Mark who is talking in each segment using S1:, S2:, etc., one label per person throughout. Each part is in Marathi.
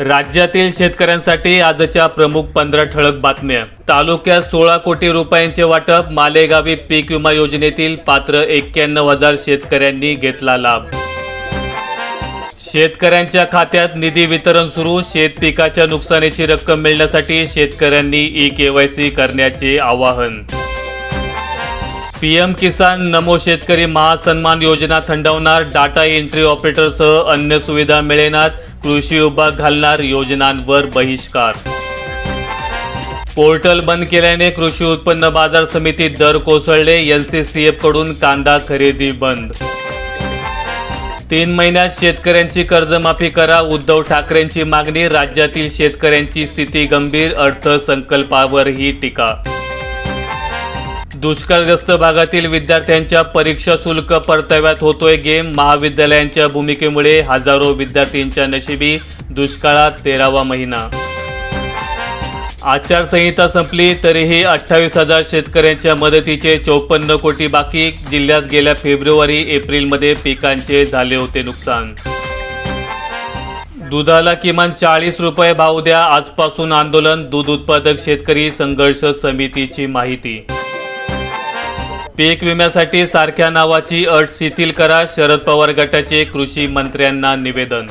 S1: राज्यातील शेतकऱ्यांसाठी आजच्या प्रमुख पंधरा ठळक बातम्या. तालुक्यात सोळा कोटी रुपयांचे वाटप मालेगावी पीक विमा योजनेतील पात्र एक्क्याण्णव हजार शेतकऱ्यांनी घेतला लाभ. शेतकऱ्यांच्या खात्यात निधी वितरण सुरू शेत पिकाच्या नुकसानीची रक्कम मिळण्यासाठी शेतकऱ्यांनी ई केवायसी करण्याचे आवाहन. पीएम किसान नमो शेतकरी महासन्मान योजना थंडवणार डाटा एंट्री ऑपरेटरसह अन्य सुविधा मिळेनात कृषी विभाग घालणार योजनांवर बहिष्कार. पोर्टल बंद केल्याने कृषी उत्पन्न बाजार समितीत दर कोसळले एनसीसीएफकडून कांदा खरेदी बंद. तीन महिन्यात शेतकऱ्यांची कर्जमाफी करा उद्धव ठाकरेंची मागणी राज्यातील शेतकऱ्यांची स्थिती गंभीर अर्थसंकल्पावरही टीका. दुष्काळग्रस्त भागातील विद्यार्थ्यांच्या परीक्षा शुल्क परताव्यात होतोय गेम. महाविद्यालयांच्या भूमिकेमुळे हजारो विद्यार्थ्यांच्या नशिबी दुष्काळात तेरावा महिना. आचारसंहिता संपली तरीही अठ्ठावीस हजार शेतकऱ्यांच्या मदतीचे चौपन्न कोटी बाकी. जिल्ह्यात गेल्या फेब्रुवारी एप्रिलमध्ये पिकांचे झाले होते नुकसान. दुधाला किमान चाळीस रुपये भाव द्या. आजपासून आंदोलन दूध उत्पादक शेतकरी संघर्ष समितीची माहिती. पीक विम्यासाठी सारख्या नावाची अट शिथिल करा शरद पवार गटाचे कृषी मंत्र्यांना निवेदन.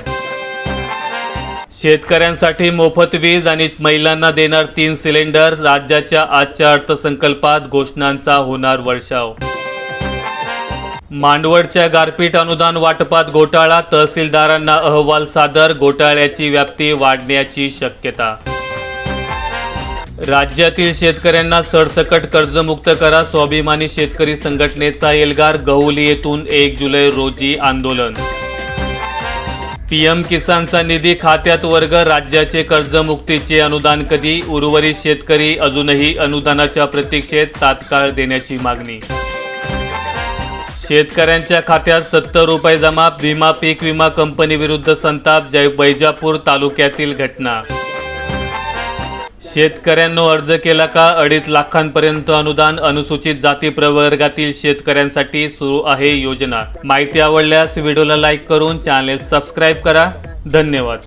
S1: शेतकऱ्यांसाठी मोफत वीज आणि महिलांना देणार तीन सिलेंडर राज्याच्या आजच्या अर्थसंकल्पात घोषणांचा होणार वर्षाव मांडवडच्या गारपीट अनुदान वाटपात घोटाळा तहसीलदारांना अहवाल सादर घोटाळ्याची व्याप्ती वाढण्याची शक्यता. राज्यातील शेतकऱ्यांना सरसकट कर्जमुक्त करा स्वाभिमानी शेतकरी संघटनेचा एल्गार गहुली येथून एक जुलै रोजी आंदोलन. पीएम किसानचा निधी खात्यात वर्ग राज्याचे कर्जमुक्तीचे अनुदान कधी? उर्वरित शेतकरी अजूनही अनुदानाच्या प्रतीक्षेत तात्काळ देण्याची मागणी. शेतकऱ्यांच्या खात्यात सत्तर रुपये जमा विमा पीक विमा कंपनी विरुद्ध संताप जय बैजापूर तालुक्यातील घटना. शेतकऱ्यांनो अर्ज केला का? अडीच लाखांपर्यंत अनुदान अनुसूचित जाती प्रवर्गातील शेतकऱ्यांसाठी सुरू आहे योजना. माहिती आवडल्यास व्हिडिओला लाईक करून चॅनेल सबस्क्राईब करा. धन्यवाद.